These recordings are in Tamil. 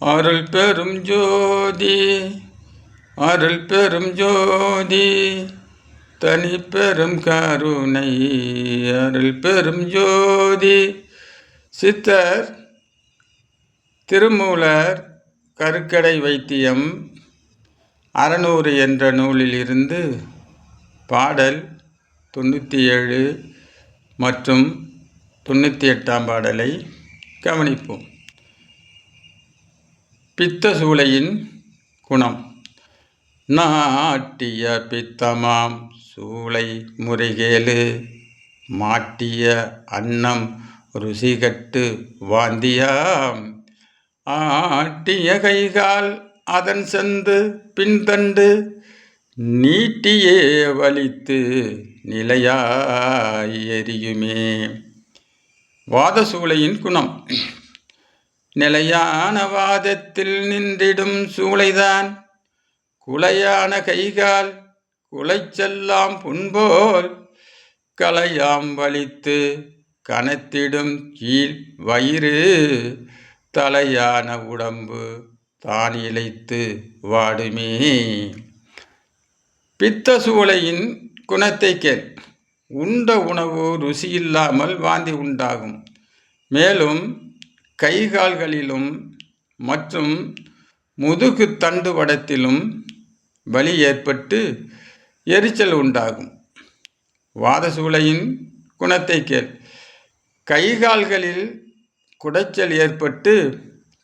அருள் பெரும் ஜோதி அருள் பெரும் ஜோதி தனி பெரும் கருணை அருள் பெரும் ஜோதி. சித்தர் திருமூலர் கருக்கடை வைத்தியம் அறநூறு என்ற நூலில் இருந்து பாடல் தொண்ணூற்றி ஏழு மற்றும் தொண்ணூற்றி எட்டாம் பாடலை கவனிப்போம். பித்த சூளையின் குணம். நாட்டிய பித்தமாம் சூளை முறைகேலு மாட்டிய அன்னம் ருசிகட்டு வாந்தியாம். ஆட்டிய கைகால் அதன் செந்து பின்தண்டு நீட்டியே வலித்து நிலையாய் எரியுமே. வாதசூளையின் குணம். நிலையான வாதத்தில் நின்றிடும் சூளைதான். குலையான கைகால் குலைச்செல்லாம் புண்போல் கலையாம் வலித்து கனத்திடும் கீழ் வயிறு தலையான உடம்பு தான் இழைத்து வாடுமே. பித்த சூளையின் குணத்தை கேள். உண்ட உணவு ருசியில்லாமல் வாந்தி உண்டாகும். மேலும் கைகால்களிலும் மற்றும் முதுகு தண்டு வடத்திலும் வலி ஏற்பட்டு எரிச்சல் உண்டாகும். வாதசூளையின் குணத்தை கேள். கைகால்களில் குடைச்சல் ஏற்பட்டு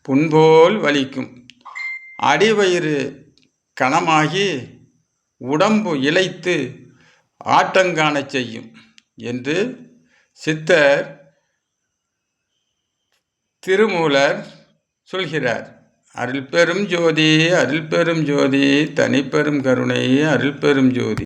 புண்போல் வலிக்கும். அடிவயிறு கனமாகி உடம்பு இழைத்து ஆட்டங்காணச் செய்யும் என்று சித்தர் திருமூலர் சொல்கிறார் அருள் பெரும் ஜோதி அருள் பெரும் ஜோதி தனிப்பெரும் கருணை அருள் பெரும் ஜோதி.